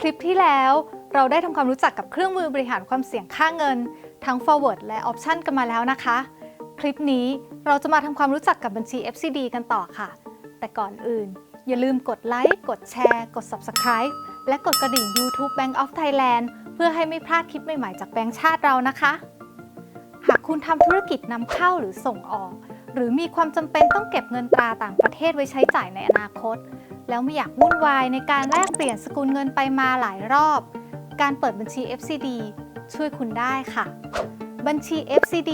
คลิปที่แล้วเราได้ทำความรู้จักกับเครื่องมือบริหารความเสี่ยงค่าเงิน ทั้ง forward และ option กันมาแล้วนะคะ คลิปนี้เราจะมาทำความรู้จักกับบัญชี FCD กันต่อค่ะ แต่ก่อนอื่น อย่าลืมกดไลค์ กดแชร์ กด subscribe และกดกระดิ่ง YouTube Bank of Thailand เพื่อให้ไม่พลาดคลิปใหม่ๆจากแบงก์ชาติเรานะคะ หากคุณทำธุรกิจนำเข้าหรือส่งออก หรือมีความจำเป็นต้องเก็บเงินตราต่างประเทศไว้ใช้จ่ายในอนาคต แล้วไม่อยากวุ่นวายในการแลกเปลี่ยนสกุลเงินไปมาหลายรอบ การเปิดบัญชี FCD ช่วยคุณได้ค่ะ บัญชี FCD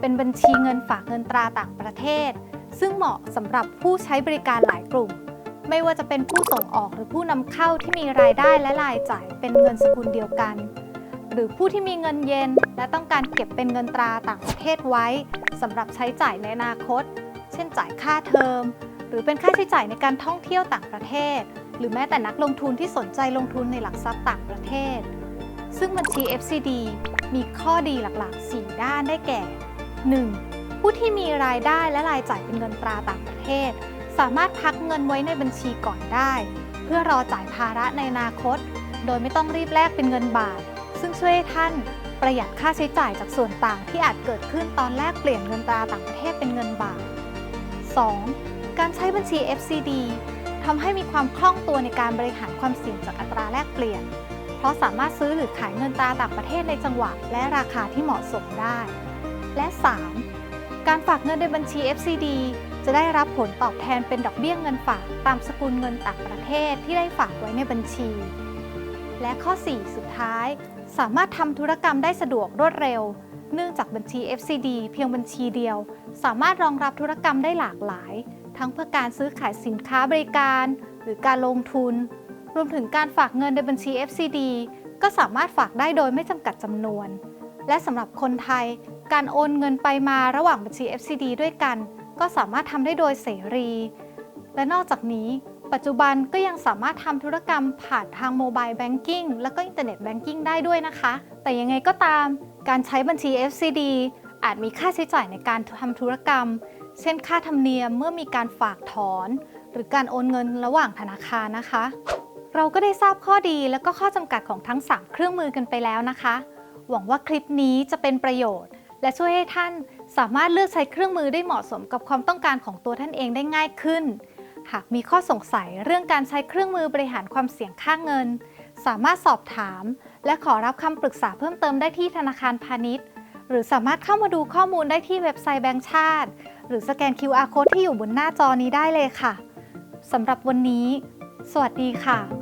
เป็นบัญชีเงินฝากเงินตราต่างประเทศ ซึ่งเหมาะสำหรับผู้ใช้บริการหลายกลุ่ม ไม่ว่าจะเป็นผู้ส่งออกหรือผู้นำเข้าที่มีรายได้และรายจ่ายเป็นเงินสกุลเดียวกัน หรือผู้ที่มีเงินเย็น และต้องการเก็บเป็นเงินตราต่างประเทศไว้สำหรับใช้จ่ายในอนาคต เช่นจ่ายค่าเทอม หรือเป็นค่าใช้จ่ายในการท่องเที่ยวต่างประเทศ หรือแม้แต่นักลงทุนที่สนใจลงทุนในหลักทรัพย์ต่างประเทศ ซึ่งบัญชี FCD มีข้อดีหลักๆ 4 ด้านได้แก่ 1. ผู้ที่มีรายได้และรายจ่ายเป็นเงินตราต่างประเทศ สามารถพักเงินไว้ในบัญชีก่อนได้ เพื่อรอจ่ายภาระในอนาคต โดยไม่ต้องรีบแลกเป็นเงินบาท ซึ่งช่วยให้ท่านประหยัดค่าใช้จ่ายจากส่วนต่างที่อาจเกิดขึ้นตอนแลกเปลี่ยนเงินตราต่างประเทศเป็นเงินบาท 2. การใช้บัญชี FCD ทำให้มีความคล่องตัวในการบริหารความเสี่ยงจากอัตราแลกเปลี่ยน เพราะสามารถซื้อหรือขายเงินตราต่างประเทศในจังหวะ และราคาที่เหมาะสมได้ และ 3. การฝากเงินในบัญชี FCD จะได้รับผลตอบแทนเป็นดอกเบี้ยเงินฝากตามสกุลเงินต่างประเทศที่ได้ฝากไว้ในบัญชี และข้อ 4 สุดท้าย สามารถทำธุรกรรมได้สะดวกรวดเร็ว เนื่องจากบัญชี FCD เพียงบัญชีเดียว สามารถรองรับธุรกรรมได้หลากหลาย ทั้งเพื่อการซื้อขายสินค้าบริการ หรือการลงทุน รวมถึงการฝากเงินในบัญชี FCD ก็สามารถฝากได้โดยไม่จำกัดจำนวน และสำหรับคนไทย การโอนเงินไปมาระหว่างบัญชี FCD ด้วยกัน ก็สามารถทำได้โดยเสรี และนอกจากนี้ ปัจจุบันก็ยังสามารถทำธุรกรรมผ่านทางโมบายแบงกิ้งและก็อินเทอร์เน็ตแบงกิ้งได้ด้วยนะคะ แต่ยังไงก็ตามการใช้บัญชี FCD อาจมีค่าใช้จ่ายในการทำธุรกรรม เช่นค่าธรรมเนียมเมื่อมีการฝากถอน หรือการโอนเงินระหว่างธนาคารนะคะ เราก็ได้ทราบข้อดีและก็ข้อจำกัดของทั้ง 3 เครื่องมือกันไปแล้วนะคะ หวังว่าคลิปนี้จะเป็นประโยชน์ และช่วยให้ท่านสามารถเลือกใช้เครื่องมือได้เหมาะสมกับความต้องการของตัวท่านเองได้ง่ายขึ้น หากมีข้อสงสัยเรื่องการใช้เครื่องมือบริหารความเสี่ยงค่าเงิน สามารถสอบถาม และขอรับคำปรึกษาเพิ่มเติมได้ที่ธนาคารพาณิชย์ หรือสามารถเข้ามาดูข้อมูลได้ที่เว็บไซต์แบงก์ชาติ หรือสแกน QR code ที่อยู่บนหน้าจอนี้ได้เลยค่ะสำหรับวันนี้ สวัสดีค่ะ